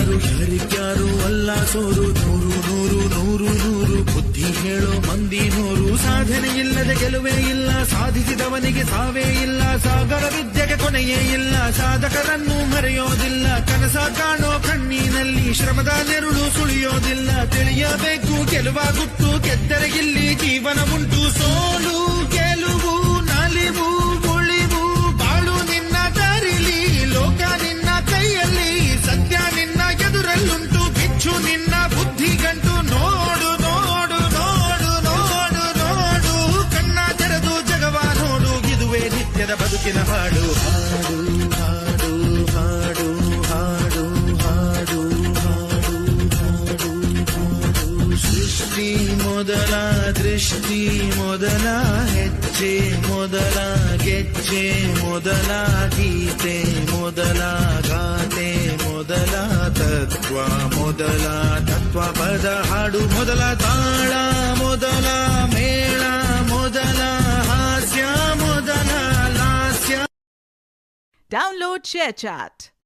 ಯಾರಿಗ್ಯಾರು? ಅಲ್ಲ ಸೋರು, ನೂರು ನೂರು ನೂರು ನೂರು. ಬುದ್ಧಿ ಹೇಳೋ ಮಂದಿ ನೂರು. ಸಾಧನೆ ಇಲ್ಲದೆ ಗೆಲುವೇ ಇಲ್ಲ. ಸಾಧಿಸಿದವನಿಗೆ ಸಾವೇ ಇಲ್ಲ. ಸಾಗರ ವಿದ್ಯೆಗೆ ಕೊನೆಯೇ ಇಲ್ಲ. ಸಾಧಕರನ್ನು ಮರೆಯೋದಿಲ್ಲ. ಕನಸ ಕಾಣೋ ಕಣ್ಣಿನಲ್ಲಿ ಶ್ರಮದ ನೆರಳು ಸುಳಿಯೋದಿಲ್ಲ. ತಿಳಿಯಬೇಕು ಗೆಲುವಾಗುತ್ತು ಗೆದ್ದರೆ ಇಲ್ಲಿ ಜೀವನ ಉಂಟು. ಸೋಲು ಇದುವೇ ಬದುಕಿನ ಹಾಡು ಹಾಡು ಹಾಡು ಹಾಡು ಹಾಡು ಹಾಡು ಹಾಡು ಹಾಡು. ಹಾಡು ಸೃಷ್ಟಿ ಮೊದಲ, ದೃಷ್ಟಿ ಮೊದಲ, ಹೆಜ್ಜೆ ಮೊದಲ, ಗೆಜ್ಜೆ ಮೊದಲ, ಗೀತೆ ಮೊದಲ ಗಾತೆ ಮೊದಲ, ತತ್ವ ಮೊದಲ, ತತ್ವ ಪದ ಹಾಡು ಮೊದಲ, ತಾಳ ಮೊದಲ, ಮೇಳ Download ShareChat.